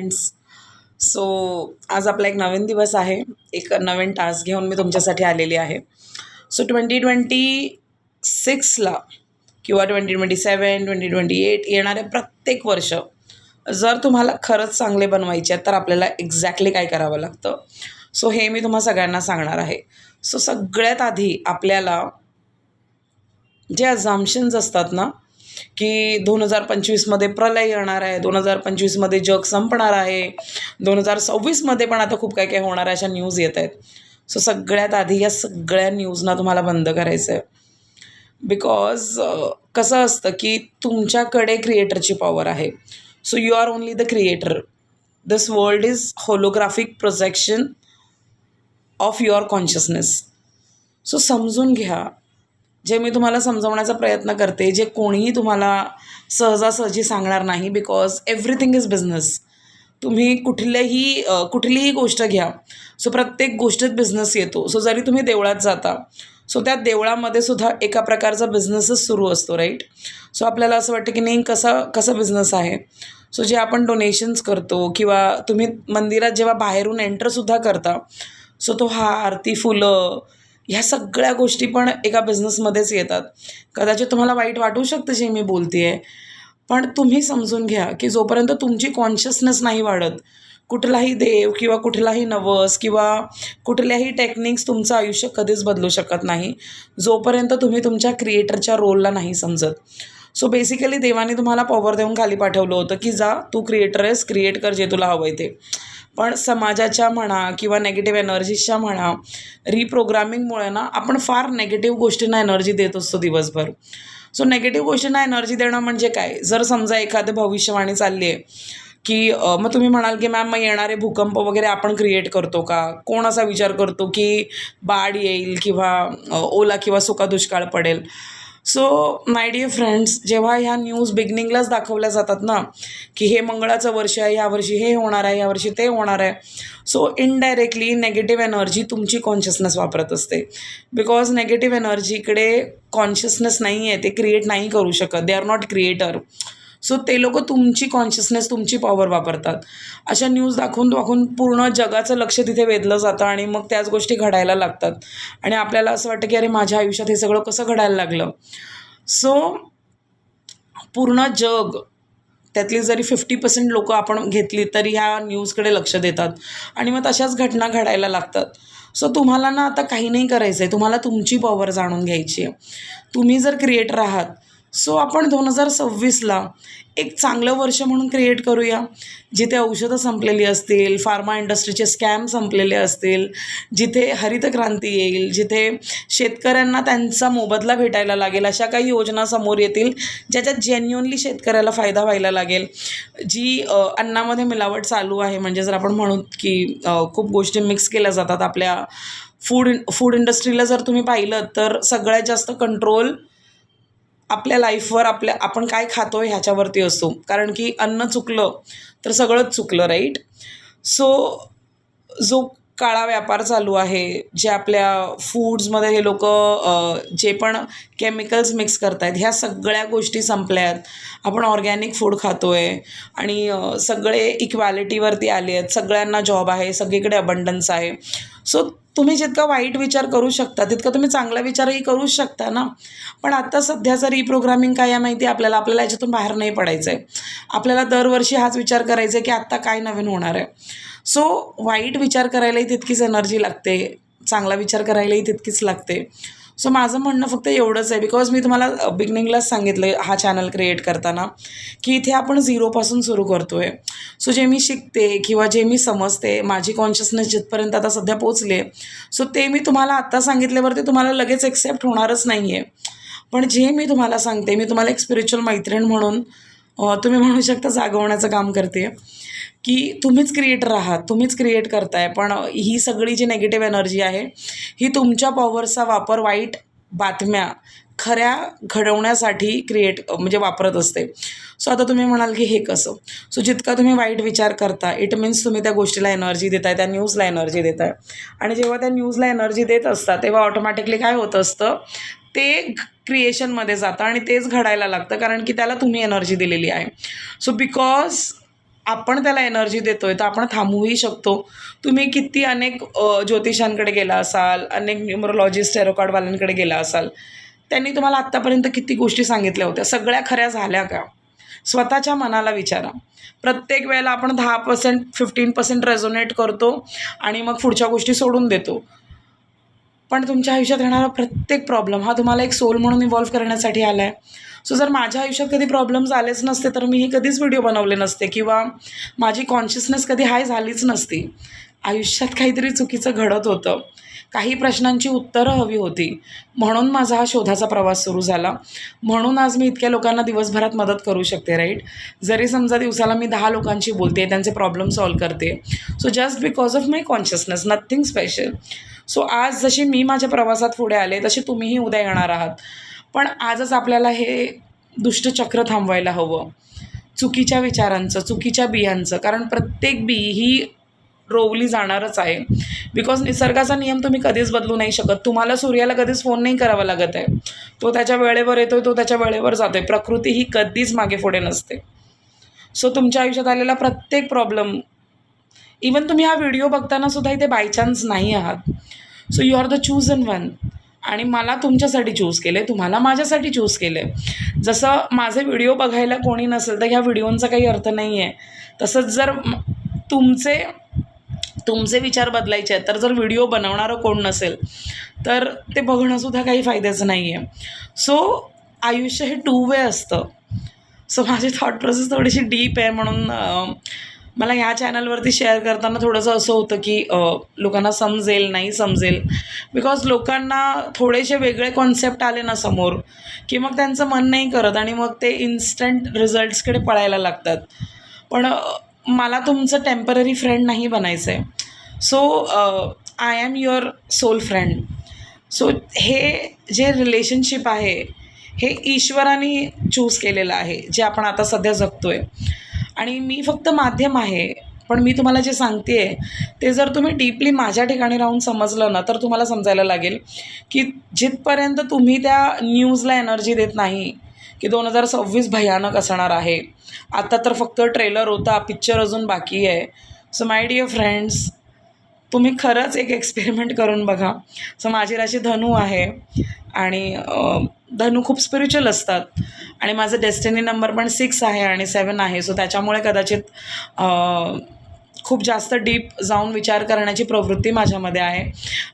Friends so आज आपला एक नवीन दिवस आहे. एक नवीन टास्क घेऊन मी तुमच्यासाठी आलेली आहे. सो ट्वेंटी ट्वेंटी सिक्सला किंवा twenty twenty seven twenty twenty eight येणारे प्रत्येक वर्ष जर तुम्हाला खरंच चांगले बनवायचे आहेत तर आपल्याला एक्झॅक्टली काय करावं लागतं? सो हे मी तुम्हा सगळ्यांना सांगणार आहे. सो सगळ्यात आधी आपल्याला जे अझाम्शन्स असतात ना की दोन हजार पंचवीसमध्ये प्रलय येणार आहे दोन हजार पंचवीसमध्ये जग संपणार आहे दोन हजार सव्वीसमध्ये पण आता खूप काय काय होणार आहे अशा न्यूज येत आहेत. सो सगळ्यात आधी या सगळ्या न्यूजना तुम्हाला बंद करायचं आहे बिकॉज कसं असतं की तुमच्याकडे क्रिएटरची पॉवर आहे. So you are only the creator this world is holographic projection of your consciousness so समजून घ्या. जे मी तुम्हाला समजवण्याचा प्रयत्न करते जे कोणीही तुम्हाला सहजासहजी सांगणार नाही बिकॉज एव्हरीथिंग इज बिझनेस तुम्ही कुठल्याही कुठलीही गोष्ट घ्या सो प्रत्येक गोष्टीत बिझनेस येतो. सो जरी तुम्ही देवळात जाता सो त्या देवळामध्ये सुद्धा एका प्रकारचा बिझनेसच सुरू असतो राईट सो आपल्याला असं वाटतं की नाही कसा कसा बिझनेस आहे? सो जे आपण डोनेशन्स करतो किंवा तुम्ही मंदिरात जेव्हा बाहेरून एंटरसुद्धा करता सो तो हार ती फुलं ह्या सगळ्या गोष्टी पण एका बिझनेसमध्येच येतात. कदाचित तुम्हाला वाईट वाटू शकतं जे मी बोलते आहे पण तुम्ही समजून घ्या की जोपर्यंत तुमची कॉन्शियसनेस नाही वाढत कुठलाही देव किंवा कुठलाही नवस किंवा कुठल्याही टेक्निक्स तुमचं आयुष्य कधीच बदलू शकत नाही. जोपर्यंत तुम्ही तुमच्या क्रिएटरच्या रोलला नाही समजत. सो बेसिकली देवाने तुम्हाला पॉवर देऊन खाली पाठवलं होतं की जा तू क्रिएटर आहेस क्रिएट कर जे तुला हवं आहे ते. पण समाजाच्या म्हणा किंवा नेगेटिव्ह एनर्जीजच्या म्हणा रिप्रोग्रामिंगमुळे ना आपण फार नेगेटिव्ह गोष्टींना एनर्जी देत असतो दिवसभर. सो नेगेटिव्ह गोष्टींना एनर्जी देणं म्हणजे काय? जर समजा एखादं भविष्यवाणी चालली आहे की मग तुम्ही म्हणाल की मॅम मग येणारे भूकंप वगैरे आपण क्रिएट करतो का? कोण असा विचार करतो की बाढ येईल किंवा ओला किंवा सुका दुष्काळ पडेल? सो माय डिअर फ्रेंड्स जेव्हा ह्या न्यूज बिगनिंगलाच दाखवल्या जातात ना की हे मंगळाचं वर्ष आहे यावर्षी हे होणार आहे यावर्षी ते होणार आहे सो इनडायरेक्टली नेगेटिव्ह एनर्जी तुमची कॉन्शियसनेस वापरत असते. बिकॉज नेगेटिव्ह एनर्जीकडे कॉन्शियसनेस नाही आहे ते क्रिएट नाही करू शकत. They are not creator so ते लोक तुमची कॉन्शियसनेस तुमची पॉवर वापरतात. अशा न्यूज दाखवून दाखवून पूर्ण जगाचं लक्ष तिथे वेधलं जातं आणि मग त्याच गोष्टी घडायला लागतात. आणि आपल्याला असं वाटतं की अरे माझ्या आयुष्यात हे सगळं कसं घडायला लागलं? सो पूर्ण जग त्यातली जरी फिफ्टी पर्सेंट लोकं आपण घेतली तरी ह्या न्यूजकडे लक्ष देतात. आणि मग तशाच घटना घडायला लागतात. सो तुम्हाला ना आता काही नाही करायचं आहे तुम्हाला तुमची पॉवर जाणून घ्यायची आहे तुम्ही जर क्रिएटर आहात सो आपण दोन हजार सव्वीसला एक चांगलं वर्ष म्हणून क्रिएट करूया जिथे औषधं संपलेली असतील फार्मा इंडस्ट्रीचे स्कॅम संपलेले असतील जिथे हरित क्रांती येईल जिथे शेतकऱ्यांना त्यांचा मोबदला भेटायला लागेल अशा काही योजना समोर येतील ज्याच्यात जेन्युअनली शेतकऱ्याला फायदा व्हायला लागेल. जी अन्नामध्ये मिलावट चालू आहे म्हणजे जर आपण म्हणू की खूप गोष्टी मिक्स केल्या जातात आपल्या फूड फूड इंडस्ट्रीला जर तुम्ही पाहिलं तर सगळ्यात जास्त कंट्रोल आपल्या लाईफवर आपल्या आपण काय खातो ह्याच्यावरती असतो कारण की अन्न चुकलं तर सगळंच चुकलं राईट सो जो काळा व्यापार चालू आहे जे आपल्या फूड्समध्ये हे लोक जे पण केमिकल्स मिक्स करत आहेत ह्या सगळ्या गोष्टी संपल्या आहेत आपण ऑर्गॅनिक फूड खातो आहे आणि सगळे इक्वॅलिटीवरती आले आहेत सगळ्यांना जॉब आहे सगळीकडे अबंडन्स आहे. सो तुम्ही जितका वाईट विचार करू शकता तितका तुम्ही चांगला विचारही करूच शकता ना. पण आता सध्याचं रिप्रोग्रामिंग काय आहे माहिती आहे आपल्याला? आपल्याला याच्यातून बाहेर नाही पडायचं आहे आपल्याला दरवर्षी हाच विचार करायचा आहे की आत्ता काय नवीन होणार आहे. सो वाईट विचार करायलाही तितकीच एनर्जी लागते. चांगला विचार करायलाही तितकीच लागते. सो माझं म्हणणं फक्त एवढंच आहे बिकॉज मी तुम्हाला बिगनिंगलाच सांगितलं हा चॅनल क्रिएट करताना की इथे आपण झिरोपासून सुरू करतो आहे सो जे मी शिकते किंवा जे मी समजते माझी कॉन्शियसनेस जिथपर्यंत आता सध्या पोचले सो ते मी तुम्हाला आत्ता सांगितल्यावरती तुम्हाला लगेच एक्सेप्ट होणारच नाही आहे पण जे मी तुम्हाला सांगते मी तुम्हाला एक स्पिरिच्युअल मैत्रीण म्हणून तुम्ही म्हणू शकता जागवण्याचं काम करते. की तुम्हीच क्रिएटर आहात तुम्हीच क्रिएट करताय पण ही सगळी जी नेगेटिव्ह एनर्जी आहे ही तुमच्या पॉवरचा वापर वाईट बातम्या खऱ्या घडवण्यासाठी क्रिएट म्हणजे वापरत असते. सो आता तुम्ही म्हणाल की हे कसं? सो जितका तुम्ही वाईट विचार करता इट मीन्स तुम्ही त्या गोष्टीला एनर्जी देताय त्या न्यूजला एनर्जी देताय. आणि जेव्हा त्या न्यूजला एनर्जी देत असता तेव्हा ऑटोमॅटिकली काय होत असतं? ते क्रिएशनमध्ये जातं आणि तेच घडायला लागतं कारण की त्याला तुम्ही एनर्जी दिलेली आहे. सो बिकॉज आपण त्याला एनर्जी देतो आहे तर आपण थांबवूही शकतो. तुम्ही किती अनेक ज्योतिषांकडे गेला असाल अनेक न्युमरोलॉजिस्ट टेरोकार्डवाल्यांकडे गेला असाल त्यांनी तुम्हाला आत्तापर्यंत किती गोष्टी सांगितल्या होत्या? सगळ्या खऱ्या झाल्या का? स्वतःच्या मनाला विचारा. प्रत्येक वेळेला आपण दहा पर्सेंट फिफ्टीन पर्सेंट रेझोनेट करतो आणि मग पुढच्या गोष्टी सोडून देतो. पण तुमच्या आयुष्यात येणारा प्रत्येक प्रॉब्लेम हा तुम्हाला एक सोल म्हणून इव्हॉल्व्ह करण्यासाठी आला आहे सो जर माझ्या आयुष्यात कधी प्रॉब्लेम्स आलेच नसते तर मी हे कधीच व्हिडिओ बनवले नसते किंवा माझी कॉन्शियसनेस कधी हाय झालीच नसती. आयुष्यात काहीतरी चुकीचं घडत होतं. काही प्रश्नांची उत्तरं हवी होती. म्हणून माझा हा शोधाचा प्रवास सुरू झाला. म्हणून आज मी इतक्या लोकांना दिवसभरात मदत करू शकते राईट जरी समजा दिवसाला मी दहा लोकांशी बोलते त्यांचे प्रॉब्लेम सॉल्व करते. So just because of my consciousness nothing special so आज जशी मी माझ्या प्रवासात पुढे आले तसे तुम्हीही उद्या येणार आहात. पण आजच आपल्याला हे दुष्टचक्र थांबवायला हवं. चुकीच्या विचारांचं चुकीच्या बियांचं. कारण प्रत्येक बी ही रोवली जाणारच आहे. बिकॉज निसर्गाचा नियम तुम्ही कधीच बदलू नाही शकत. तुम्हाला सूर्याला कधीच फोन नाही करावा लागत आहे. तो त्याच्या वेळेवर येतोय तो त्याच्या वेळेवर जातो आहे प्रकृती ही कधीच मागे पुढे नसते. सो तुमच्या आयुष्यात आलेला प्रत्येक प्रॉब्लेम इवन तुम्ही हा व्हिडिओ बघताना सुद्धा इथे बाय चान्स नाही आहात. So you are the chosen one आणि मला तुमच्यासाठी चूज केले तुम्हाला माझ्यासाठी चूज केले जसं माझे व्हिडिओ बघायला कोणी नसेल तर ह्या व्हिडिओंचा काही अर्थ नाही आहे तसंच जर तुमचे तुमचे विचार बदलायचे आहेत तर जर व्हिडिओ बनवणारं कोण नसेल तर ते बघणंसुद्धा काही फायद्याचं नाही आहे सो आयुष्य हे टू वे असतं. सो माझी थॉट प्रोसेस थोडीशी डीप आहे म्हणून मला ह्या चॅनलवरती शेअर करताना थोडंसं असं होतं की लोकांना समजेल नाही समजेल. बिकॉज लोकांना थोडेसे वेगळे कॉन्सेप्ट आले ना समोर की मग त्यांचं मन नाही करत आणि मग ते इन्स्टंट रिझल्ट्सकडे पळायला लागतात. पण मला तुमचं टेंपररी फ्रेंड नाही बनायचं आहे so I am your soul friend so हे जे रिलेशनशिप आहे हे ईश्वराने चूज केलेलं आहे जे आपण आता सध्या जगतो आहे आणि मी फक्त माध्यम आहे पण मी तुम्हाला जे सांगते आहे ते जर तुम्ही डीपली माझ्या ठिकाणी राहून समजलं ना तर तुम्हाला समजायला लागेल की जिथपर्यंत तुम्ही त्या न्यूजला एनर्जी देत नाही की दोन हजार सव्वीस भयानक असणार आहे आता तर फक्त ट्रेलर होता पिक्चर अजून बाकी आहे. सो माय डिअर फ्रेंड्स तुम्ही खरंच एक एक्सपेरिमेंट करून बघा. सो माझी राशी धनू आहे आणि धनू खूप स्पिरिच्युअल असतात. आणि माझं डेस्टिनी नंबर पण सिक्स आहे आणि सेवन आहे. सो त्याच्यामुळे कदाचित खूप जास्त डीप जाऊन विचार करण्याची प्रवृत्ती माझ्यामध्ये आहे.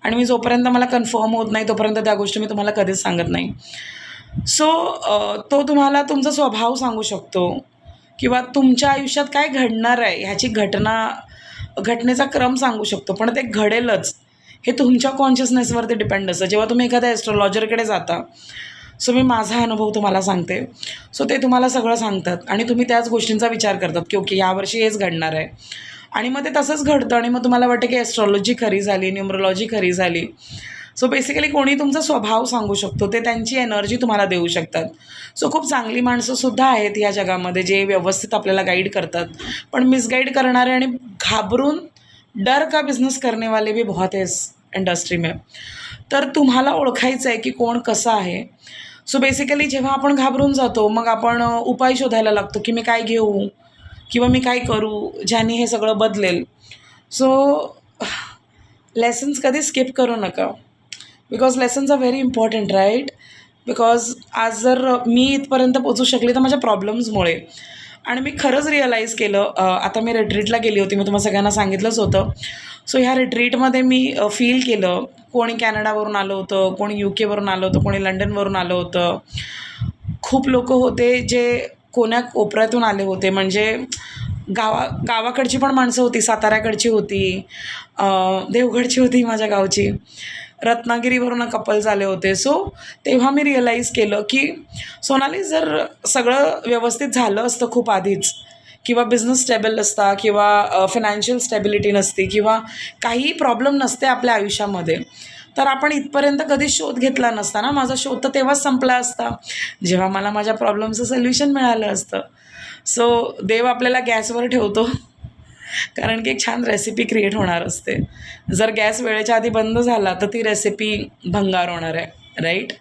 आणि मी जोपर्यंत मला कन्फर्म होत नाही तोपर्यंत त्या गोष्टी मी तुम्हाला कधीच सांगत नाही. सो तो तुम्हाला तुमचा स्वभाव सांगू शकतो. किंवा तुमच्या आयुष्यात काय घडणार आहे ह्याची घटना घटनेचा क्रम सांगू शकतो पण ते घडेलच. हे तुमच्या कॉन्शियसनेसवरती डिपेंड असतं. जेव्हा तुम्ही एखाद्या ॲस्ट्रॉलॉजरकडे जाता सो मी माझा अनुभव तुम्हाला सांगते. सो ते तुम्हाला सगळं सांगतात आणि तुम्ही त्याच गोष्टींचा विचार करतात की ओके यावर्षी हेच घडणार आहे. आणि मग ते तसंच घडतं आणि मग तुम्हाला वाटतं की ॲस्ट्रॉलॉजी खरी झाली न्युमरोलॉजी खरी झाली. सो बेसिकली कोणी तुमचा स्वभाव सांगू शकतो ते त्यांची एनर्जी तुम्हाला देऊ शकतात. सो खूप चांगली माणसंसुद्धा आहेत या जगामध्ये जे व्यवस्थित आपल्याला गाईड करतात. पण मिसगाईड करणारे आणि घाबरून डर का बिझनेस करने वाले भी बहुत है इस इंडस्ट्री में. तर तुम्हाला ओळखायचं आहे की कोण कसं आहे. सो बेसिकली जेव्हा आपण घाबरून जातो मग आपण उपाय शोधायला लागतो की मी काय घेऊ किंवा मी काय करू ज्याने हे सगळं बदलेल. सो लेसन्स कधी स्किप करू नका. Because lessons are very important right because आज जर मी इथपर्यंत पोचू शकले तर माझ्या प्रॉब्लेम्समुळे आणि मी खरंच रिअलाईज केलं आता मी रिट्रीटला गेली होती मी तुम्हाला सगळ्यांना सांगितलंच होतं. सो ह्या रिट्रीटमध्ये मी फील केलं कोणी कॅनडावरून आलं होतं कोणी यू केवरून आलं होतं कोणी लंडनवरून आलं होतं. खूप लोक होते जे कोण्या कोपऱ्यातून आले होते म्हणजे गावा गावाकडची पण माणसं होती साताऱ्याकडची होती देवगडची होती माझ्या गावची. रत्नागिरीवरून कपल झाले होते. सो तेव्हा मी रिअलाईज केलं की सोनाली जर सगळं व्यवस्थित झालं असतं खूप आधीच किंवा बिझनेस स्टेबल असता किंवा फिनान्शियल स्टेबिलिटी नसती किंवा काही प्रॉब्लेम नसते आपल्या आयुष्यामध्ये तर आपण इथपर्यंत कधी शोध घेतला नसता ना. माझा शोध तर तेव्हाच संपला असता जेव्हा मला माझ्या प्रॉब्लेमचं सोल्युशन मिळालं असतं. सो देव आपल्याला गॅसवर ठेवतो. कारण की एक छान रेसिपी क्रिएट होणार असते. जर गॅस वेळेच्या आधी बंद झाला तर ती रेसिपी भंगार होणार आहे राईट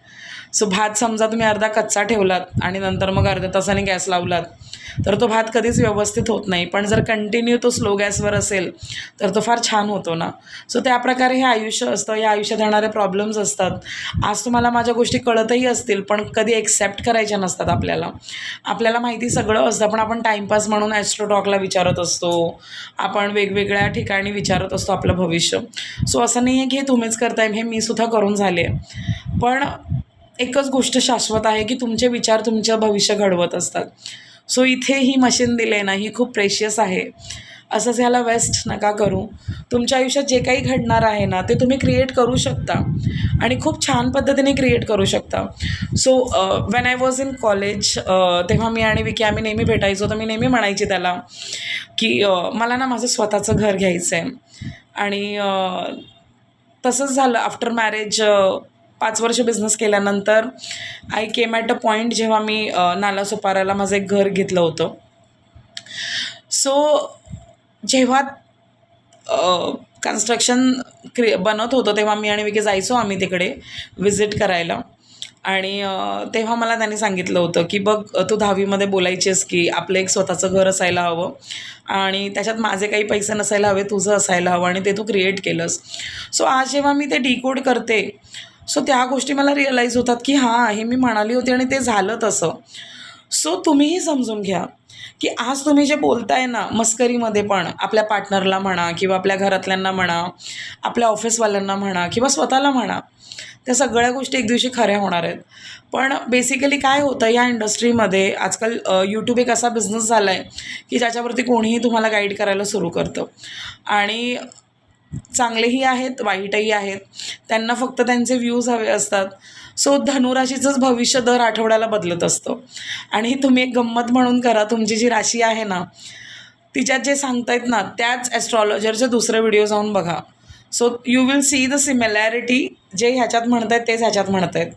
सो भात समजा तुम्ही अर्धा कच्चा ठेवलात आणि नंतर मग अर्ध्या तासाने गॅस लावलात तर तो भात कधीच व्यवस्थित होत नाही. पण जर कंटिन्यू तो स्लो गॅसवर असेल तर तो फार छान होतो ना. सो त्याप्रकारे हे आयुष्य असतं या आयुष्यात येणारे प्रॉब्लेम्स असतात. आज तुम्हाला माझ्या गोष्टी कळतही असतील पण कधी एक्सेप्ट करायच्या नसतात आपल्याला. आपल्याला माहिती सगळं असतं पण आपण टाईमपास म्हणून ॲस्ट्रोटॉकला विचारत असतो. आपण वेगवेगळ्या ठिकाणी विचारत असतो आपलं भविष्य. सो असं नाही आहे की हे तुम्हीच करताय हे मी सुद्धा करून झाले. पण एकच गोष्ट शाश्वत आहे की तुमचे विचार तुमचं भविष्य घडवत असतात. सो इथे ही मशीन दिले ना ही खूप प्रेशियस आहे. असंच ह्याला वेस्ट नका करू. तुमच्या आयुष्यात जे काही घडणार आहे ना ते तुम्ही क्रिएट करू शकता. आणि खूप छान पद्धतीने क्रिएट करू शकता. So when I was in college तेव्हा मी आणि विकी आम्ही नेहमी भेटायचो तर मी नेहमी म्हणायची त्याला की मला ना माझं स्वतःचं घर घ्यायचं आहे आणि तसंच झालं. आफ्टर मॅरेज पाच वर्ष बिझनेस केल्यानंतर I came at a point जेव्हा मी नाला सुपाराला माझं एक घर घेतलं होतं. सो जेव्हा कन्स्ट्रक्शन क्रि बनत होतं तेव्हा मी आणि विके जायचो आम्ही तिकडे विजिट करायला. आणि तेव्हा मला त्यांनी सांगितलं होतं की बघ तू दहावीमध्ये बोलायचीस की आपलं एक स्वतःचं घर असायला हवं. आणि त्याच्यात माझे काही पैसे नसायला हवे तुझं असायला हवं आणि ते तू क्रिएट केलंस. सो आज जेव्हा मी ते डिकोड करते सो त्या गोष्टी मला रिअलाईज होतात की हां हे मी म्हणाली होती आणि ते झालं तसं. सो तुम्हीही समजून घ्या की आज तुम्ही जे बोलताय ना मस्करीमध्ये पण आपल्या पार्टनरला म्हणा किंवा आपल्या घरातल्यांना म्हणा आपल्या ऑफिसवाल्यांना म्हणा किंवा स्वतःला म्हणा त्या सगळ्या गोष्टी एक दिवशी खऱ्या होणार आहेत. पण बेसिकली काय होतं या इंडस्ट्रीमध्ये आजकाल यूट्यूब एक असा बिझनेस झाला आहे की ज्याच्यावरती कोणीही तुम्हाला गाईड करायला सुरू करतं. आणि चांगलेही आहेत वाईटही आहेत. त्यांना फक्त त्यांचे व्ह्यूज हवे असतात. सो धनुराशीचंच भविष्य दर आठवड्याला बदलत असतं. आणि तुम्ही एक गंमत म्हणून करा तुमची जी राशी आहे ना तिच्यात जे सांगतायत ना त्याच ॲस्ट्रॉलॉजरचे दुसरे व्हिडिओ जाऊन बघा. So you will see the similarity जे ह्याच्यात म्हणत आहेत तेच ह्याच्यात म्हणत आहेत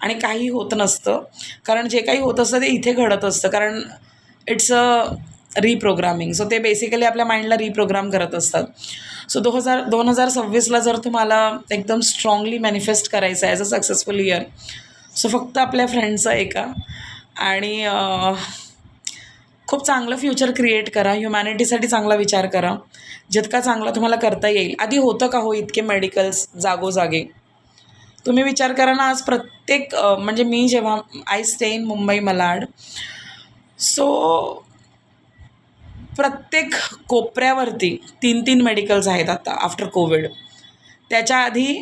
आणि काही होत नसतं. कारण जे काही होत असतं ते इथे घडत असतं. कारण इट्स अ रिप्रोग्रामिंग सो ते बेसिकली आपल्या माइंडला रिप्रोग्राम करत असतात. सो दो हजार दोन हजार सव्वीसला जर तुम्हाला एकदम स्ट्रॉंगली मॅनिफेस्ट करायचं आहे as a successful year so फक्त आपल्या फ्रेंडचं ऐका आणि खूप चांगलं फ्युचर क्रिएट करा. ह्युमॅनिटीसाठी चांगला विचार करा. जितका चांगला तुम्हाला करता येईल. आधी होतं का हो इतके मेडिकल्स जागोजागे? तुम्ही विचार करा ना आज प्रत्येक म्हणजे मी जेव्हा I stay in Mumbai Malad so प्रत्येक कोपऱ्यावरती तीन तीन मेडिकल्स आहेत आता आफ्टर कोविड त्याच्या आधी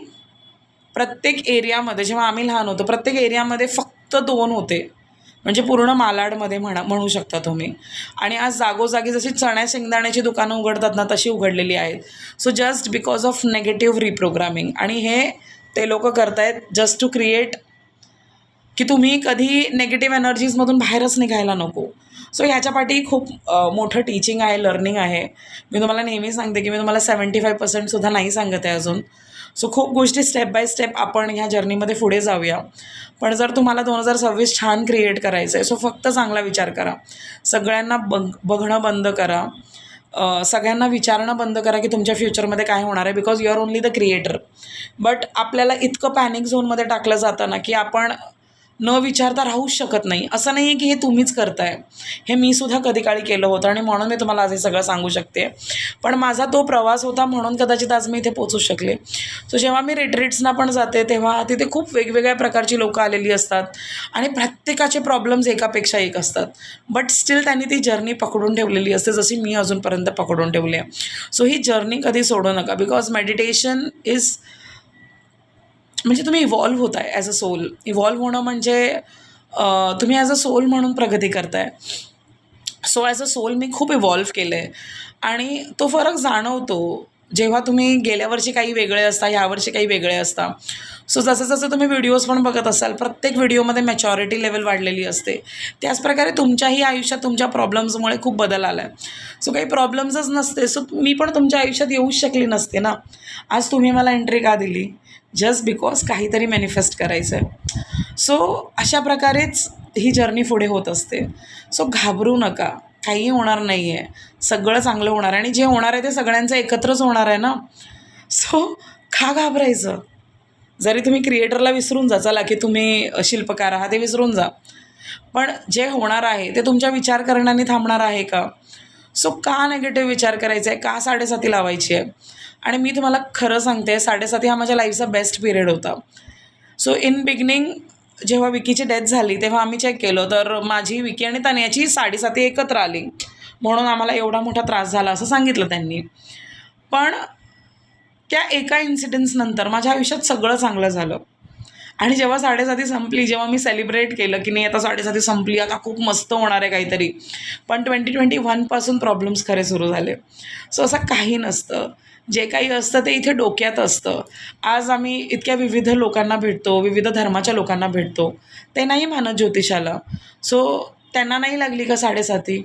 प्रत्येक एरियामध्ये जेव्हा आम्ही लहान होतो प्रत्येक एरियामध्ये फक्त दोन होते. म्हणजे पूर्ण मालाडमध्ये म्हणा म्हणू शकता तुम्ही. आणि आज जागोजागी जशी चण्या शेंगदाण्याची दुकानं उघडतात ना तशी उघडलेली आहेत. So just because of negative reprogramming आणि हे ते लोक करतायत जस्ट टू क्रिएट की तुम्ही कधी नेगेटिव्ह एनर्जीजमधून बाहेरच निघायला नको. सो ह्याच्या पाठी खूप मोठं टीचिंग आहे लर्निंग आहे. मी तुम्हाला नेहमी सांगते की मी तुम्हाला सेवन्टी फाय पर्सेंटसुद्धा नाही सांगत आहे अजून. सो खूप गोष्टी स्टेप बाय स्टेप आपण ह्या जर्नीमध्ये पुढे जाऊया. पण जर तुम्हाला दोन हजार सव्वीस छान क्रिएट करायचं आहे सो फक्त चांगला विचार करा. सगळ्यांना बघ बघणं बंद करा. सगळ्यांना विचारणं बंद करा की तुमच्या फ्युचरमध्ये काय होणार आहे because you are only the creator but आपल्याला इतकं पॅनिक झोनमध्ये टाकलं जातं ना की आपण न विचारता राहूच शकत नाही. असं नाही आहे की हे तुम्हीच करताय. हे मी सुद्धा कधी काळी केलं होतं आणि म्हणून मी तुम्हाला आज हे सगळं सांगू शकते. पण माझा तो प्रवास होता म्हणून कदाचित आज मी इथे पोचू शकले. सो जेव्हा मी रिट्रीट्सना पण जाते तेव्हा तिथे खूप वेगवेगळ्या प्रकारची लोकं आलेली असतात आणि प्रत्येकाचे प्रॉब्लेम्स एकापेक्षा एक असतात. बट स्टील त्यांनी ती जर्नी पकडून ठेवलेली असते जशी मी अजूनपर्यंत पकडून ठेवली आहे. सो ही जर्नी कधी सोडू नका बिकॉज मेडिटेशन इज म्हणजे तुम्ही इव्हॉल्व्ह होताय ॲज अ सोल इव्हॉल्व्ह होणं म्हणजे तुम्ही ॲज अ सोल म्हणून प्रगती करताय. सो ॲज अ सोल मी खूप इव्हॉल्व्ह केलं आहे आणि तो फरक जाणवतो. जेव्हा तुम्ही गेल्या वर्षी काही वेगळे असता ह्यावर्षी काही वेगळे असता. सो जसं जसं तुम्ही व्हिडिओज पण बघत असाल प्रत्येक व्हिडिओमध्ये मॅच्युरिटी लेवल वाढलेली असते. त्याचप्रकारे तुमच्याही आयुष्यात तुमच्या प्रॉब्लेम्समुळे खूप बदल आला आहे सो काही प्रॉब्लेम्सच नसते. सो मी पण तुमच्या आयुष्यात येऊच शकली नसते ना. आज तुम्ही मला एंट्री का दिली? जस्ट बिकॉज काहीतरी मॅनिफेस्ट करायचं आहे सो अशा प्रकारेच ही जर्नी पुढे होत असते. सो घाबरू नका. काही होणार नाही आहे सगळं चांगलं होणार आहे. आणि जे होणार आहे ते सगळ्यांचं एकत्रच होणार आहे ना? सो का घाबरायचं? जरी तुम्ही क्रिएटरला विसरून जा चला की तुम्ही शिल्पकार आहात ते विसरून जा. पण जे होणार आहे ते तुमच्या विचार करण्याने थांबणार आहे का? सो का नेगेटिव्ह विचार करायचा आहे का साडेसाती लावायची आहे? आणि मी तुम्हाला खरं सांगते साडेसाती हा माझ्या लाईफचा बेस्ट पिरियड होता. सो इन बिगनिंग जेव्हा विकीची डेथ झाली तेव्हा आम्ही चेक केलं तर माझी विकी आणि तान्याची साडेसाती एकत्र आली. म्हणून आम्हाला एवढा मोठा त्रास झाला असं सांगितलं त्यांनी. पण त्या एका इन्सिडेंट्सनंतर माझ्या आयुष्यात सगळं चांगलं झालं. आणि जेव्हा साडेसाती संपली जेव्हा मी सेलिब्रेट केलं की नाही आता साडेसाती संपली आता खूप मस्त होणार आहे काहीतरी. पण ट्वेंटी ट्वेंटी वनपासून प्रॉब्लेम्स खरे सुरू झाले. सो असं काही नसतं. जे काही असतं ते इथे डोक्यात असतं. आज आम्ही इतक्या विविध लोकांना भेटतो विविध धर्माच्या लोकांना भेटतो. ते नाही मानत ज्योतिषाला. सो त्यांना नाही लागली का साडेसाती?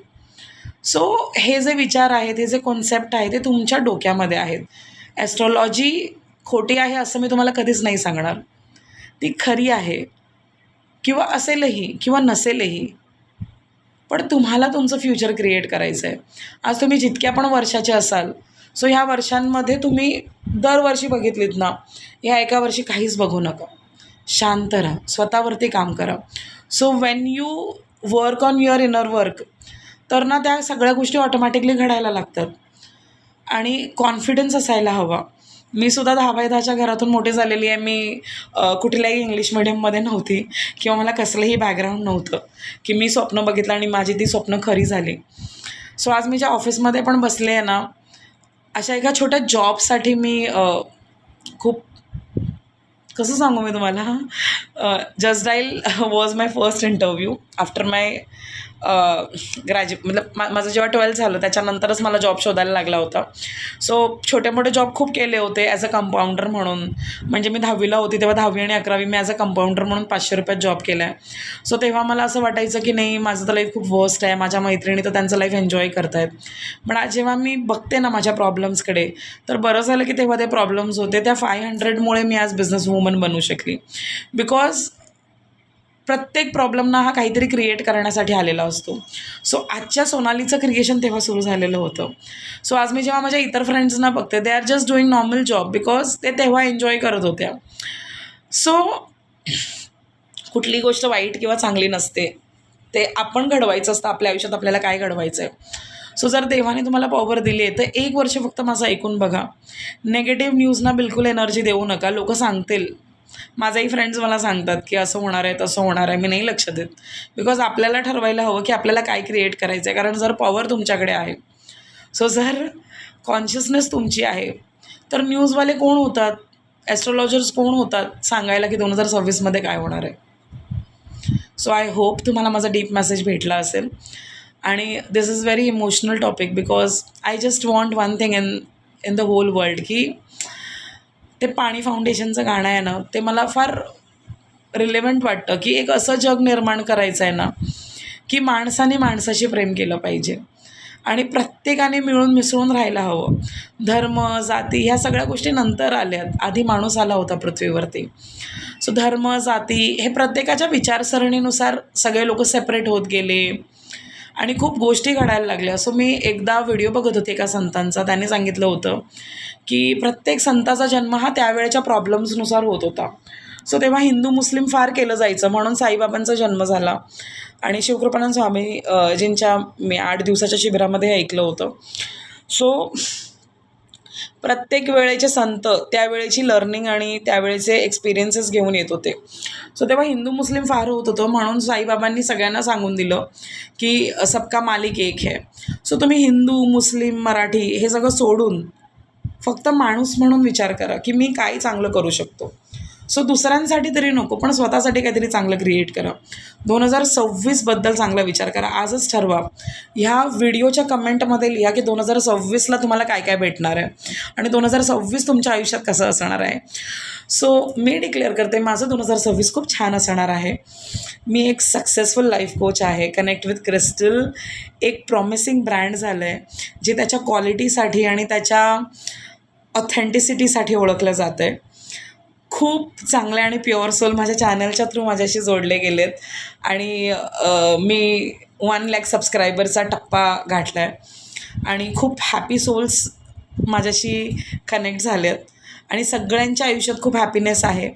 सो हे जे विचार आहेत हे जे कॉन्सेप्ट आहे ते तुमच्या डोक्यामध्ये आहेत. ॲस्ट्रॉलॉजी खोटी आहे असं मी तुम्हाला कधीच नाही सांगणार. ती खरी आहे. किंवा असेलही किंवा नसेलही. पण तुम्हाला तुमचं फ्युचर क्रिएट करायचं आहे आज तुम्ही जितक्या पण वर्षाचे असाल सो ह्या वर्षांमध्ये तुम्ही दरवर्षी बघितलीत ना ह्या एका वर्षी काहीच बघू नका. शांत राहा स्वतःवरती काम करा. So when you work on your inner work तर ना त्या सगळ्या गोष्टी ऑटोमॅटिकली घडायला लागतात. आणि कॉन्फिडन्स असायला हवा. मी सुद्धा दहा बाय दहाच्या घरातून मोठी झालेली आहे. मी कुठल्याही इंग्लिश मिडियममध्ये नव्हती किंवा मला कसलंही बॅकग्राऊंड नव्हतं की मी स्वप्न बघितलं आणि माझी ती स्वप्न खरी झाली. सो आज मी ज्या ऑफिसमध्ये पण बसले आहे ना अशा एका छोट्या जॉबसाठी मी खूप कसं सांगू मी तुम्हाला? Just dial was my first interview after my ग्रॅज्यु मतलब मा माझं जेव्हा ट्वेल्थ झालं त्याच्यानंतरच मला जॉब शोधायला लागला होता. सो छोटे मोठे जॉब खूप केले होते ॲज अ कंपाऊंडर म्हणून. म्हणजे मी दहावीला होती तेव्हा दहावी आणि अकरावी मी ॲज अ कंपाऊंडर म्हणून पाचशे रुपयात जॉब केला आहे सो तेव्हा मला असं वाटायचं की नाही माझं तर लाईफ खूप वर्स्ट आहे माझ्या मैत्रिणी तर त्यांचं लाईफ एन्जॉय करतायत. पण आज जेव्हा मी बघते ना माझ्या प्रॉब्लेम्सकडे तर बरं झालं की तेव्हा ते प्रॉब्लेम्स होते. त्या फाय हंड्रेडमुळे मी आज बिझनेस वुमन बनू शकली. बिकॉज प्रत्येक प्रॉब्लेमना हा काहीतरी क्रिएट करण्यासाठी आलेला असतो. सो आजच्या सोनालीचं क्रिएशन तेव्हा सुरू झालेलं होतं. सो आज मी जेव्हा माझ्या इतर फ्रेंड्सना बघते they are just doing normal job because ते तेव्हा एन्जॉय करत होत्या. सो कुठली गोष्ट वाईट किंवा चांगली नसते. ते आपण घडवायचं असतं आपल्या आयुष्यात आपल्याला काय घडवायचं आहे सो जर देवाने तुम्हाला पॉवर दिली आहे तर एक वर्ष फक्त माझं ऐकून बघा. नेगेटिव्ह न्यूजना बिलकुल एनर्जी देऊ नका. लोक सांगतील माझाही फ्रेंड्स मला सांगतात की असं होणार आहे तसं होणार आहे. मी नाही लक्ष देत. बिकॉज आपल्याला ठरवायला हवं की आपल्याला काय क्रिएट करायचं आहे कारण जर पॉवर तुमच्याकडे आहे. सो जर कॉन्शियसनेस तुमची आहे तर न्यूजवाले कोण होतात? ॲस्ट्रॉलॉजर्स कोण होतात? सांगायला की दोन हजार सव्वीसमध्ये काय होणार आहे. सो आय होप तुम्हाला माझा डीप मेसेज भेटला असेल. आणि this is very emotional topic because I just want one thing in in the whole world की ते पाणी फाउंडेशनचं गाणं आहे ना ते मला फार रिलेवंट वाटतं की एक असं जग निर्माण करायचं आहे ना की माणसाने माणसाशी प्रेम केलं पाहिजे. आणि प्रत्येकाने मिळून मिसळून राहायला हवं. धर्म जाती ह्या सगळ्या गोष्टी नंतर आल्यात. आधी माणूस आला होता पृथ्वीवरती. सो धर्म जाती हे प्रत्येकाच्या विचारसरणीनुसार सगळे लोक सेपरेट होत गेले. आणि खूप गोष्टी घडायला लागल्या. सो मी एकदा व्हिडिओ बघत होते एका संतांचा. त्याने सांगितलं होतं की प्रत्येक संताचा जन्म हा त्यावेळेच्या प्रॉब्लेम्सनुसार होत होता. सो तेव्हा हिंदू मुस्लिम फार केलं जायचं. म्हणून साईबाबांचा जन्म झाला. आणि शिवकृपानंद स्वामी अ, मी आठ दिवसाच्या शिबिरामध्ये ऐकलं होतं. सो प्रत्येक वेळेचे संत त्यावेळेची लर्निंग आणि त्यावेळेचे एक्सपिरियन्सेस घेऊन येत होते. सो तेव्हा हिंदू मुस्लिम फार होत होतं. म्हणून साईबाबांनी सगळ्यांना सांगून दिलं की सबका मालिक एक है. सो तुम्ही हिंदू मुस्लिम मराठी हे सगळं सोडून फक्त माणूस म्हणून विचार करा की मी काय चांगलं करू शकतो. सो दुसऱ्यांसाठी तरी नको पण स्वतःसाठी काहीतरी चांगलं क्रिएट करा. दोन हजार सव्वीसबद्दल चांगला विचार करा. आजच ठरवा. ह्या व्हिडिओच्या कमेंटमध्ये लिहा की दोन हजार सव्वीसला तुम्हाला काय काय भेटणार आहे. आणि दोन हजार सव्वीस तुमच्या आयुष्यात कसं असणार आहे. सो मी डिक्लेअर करते माझं दोन हजार सव्वीस खूप छान असणार आहे. मी एक सक्सेसफुल लाईफ कोच आहे. कनेक्ट विथ क्रिस्टल एक प्रॉमिसिंग ब्रँड झालं आहे जे त्याच्या क्वालिटीसाठी आणि त्याच्या ऑथेंटिसिटीसाठी ओळखलं जातं आहे खूप चांगले आणि प्युअर सोल माझ्या चॅनलच्या थ्रू माझ्याशी जोडले गेलेत. आणि मी वन लॅक सबस्क्रायबरचा टप्पा गाठला आहे आणि खूप हॅपी सोल्स माझ्याशी कनेक्ट झाले आहेत आणि सगळ्यांच्या आयुष्यात खूप हॅपीनेस आहे.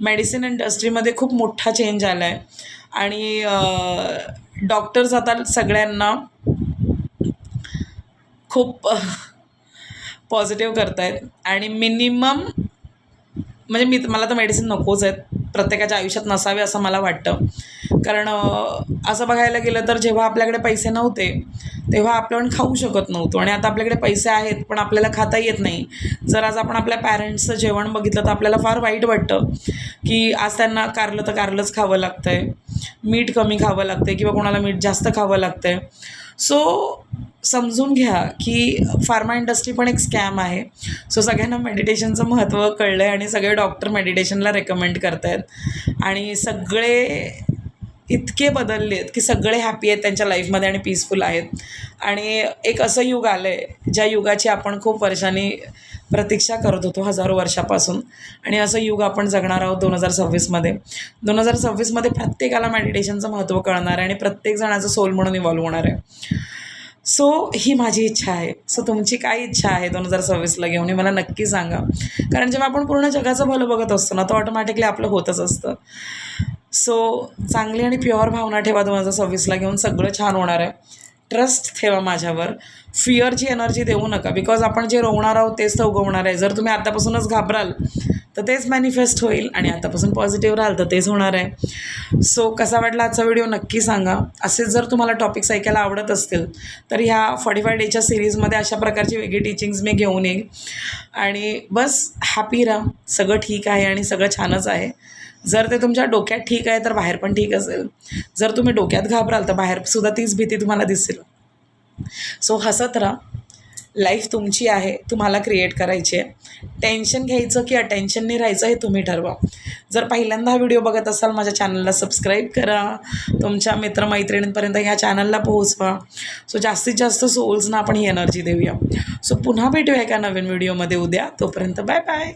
मेडिसिन इंडस्ट्रीमध्ये खूप मोठा चेंज आला आहे आणि डॉक्टर्स आता सगळ्यांना खूप पॉझिटिव्ह करत आहेत आणि मिनिमम म्हणजे मी मला तर मेडिसिन नकोच आहेत. प्रत्येकाच्या आयुष्यात नसावे असं मला वाटतं. कारण असं बघायला गेलं तर जेव्हा आपल्याकडे पैसे नव्हते तेव्हा आपण खाऊ शकत नव्हतो. आणि आता आपल्याकडे पैसे आहेत पण आपल्याला खाता येत नाही. जर आज आपण आपल्या पॅरेंट्सचं जेवण बघितलं तर आपल्याला फार वाईट वाटतं की आज त्यांना कारलं तर कारलंच खावं लागतं आहे मीठ कमी खावं लागतं आहे किंवा कोणाला मीठ जास्त खावं लागतं आहे सो समजून घ्या की फार्मा इंडस्ट्री पण एक स्कॅम आहे. सो सगळ्यांना मेडिटेशनचं महत्त्व कळलं आहे आणि सगळे डॉक्टर मेडिटेशनला रेकमेंड करत आहेत आणि सगळे इतके बदलले आहेत की सगळे हॅपी आहेत त्यांच्या लाईफमध्ये आणि पीसफुल आहेत. आणि एक असं युग आलं आहे ज्या युगाची आपण खूप वर्षांनी प्रतीक्षा करत होतो हजारो वर्षापासून. आणि असं युग आपण जगणार आहोत दोन हजार सव्वीसमध्ये दोन हजार सव्वीसमध्ये प्रत्येकाला मेडिटेशनचं महत्त्व कळणार आहे आणि प्रत्येक जणाचं सोल म्हणून इव्हॉल्व होणार आहे. सो ही माझी इच्छा आहे. सो तुमची काय इच्छा आहे दोन हजार सव्वीसला घेऊन हे मला नक्की सांगा. कारण जेव्हा आपण पूर्ण जगाचं भलं बघत असतो ना तर ऑटोमॅटिकली आपलं होतच असतं. सो चांगली आणि प्युअर भावना ठेवा दोन हजार सव्वीसला घेऊन. सगळं छान होणार आहे. ट्रस्ट ठेवा माझ्यावर. फिअरची एनर्जी देऊ नका. बिकॉज आपण जे रोवणार आहोत तेच तर उगवणार आहे. जर तुम्ही आतापासूनच घाबराल तर तेच मॅनिफेस्ट होईल आणि आतापासून पॉझिटिव्ह राहाल तर तेच होणार आहे. सो कसा वाटला आजचा व्हिडिओ नक्की सांगा. असेच जर तुम्हाला टॉपिक्स ऐकायला आवडत असतील तर ह्या फॉर्टी फाय डेच्या सिरीजमध्ये अशा प्रकारची वेगळी टीचिंग्स मी घेऊन येईल. आणि बस हॅपी राहा. सगळं ठीक आहे आणि सगळं छानच आहे. जर ते तुमच्या डोक्यात ठीक आहे तर बाहेर पण ठीक असेल. जर तुम्ही डोक्यात घाबराल तर बाहेरसुद्धा तीच भीती तुम्हाला दिसेल. सो हसत राहा. लाईफ तुमची आहे तुम्हाला क्रिएट करायची आहे. टेन्शन घ्यायचं की अटेन्शनने राहायचं हे तुम्ही ठरवा. जर पहिल्यांदा हा व्हिडिओ बघत असाल माझ्या चॅनलला सबस्क्राईब करा. तुमच्या मित्रमैत्रिणींपर्यंत ह्या चॅनलला पोहोचवा. सो जास्तीत जास्त सोल्सना आपण ही एनर्जी देऊया. सो पुन्हा भेटूया एका नवीन व्हिडिओमध्ये उद्या. तोपर्यंत बाय बाय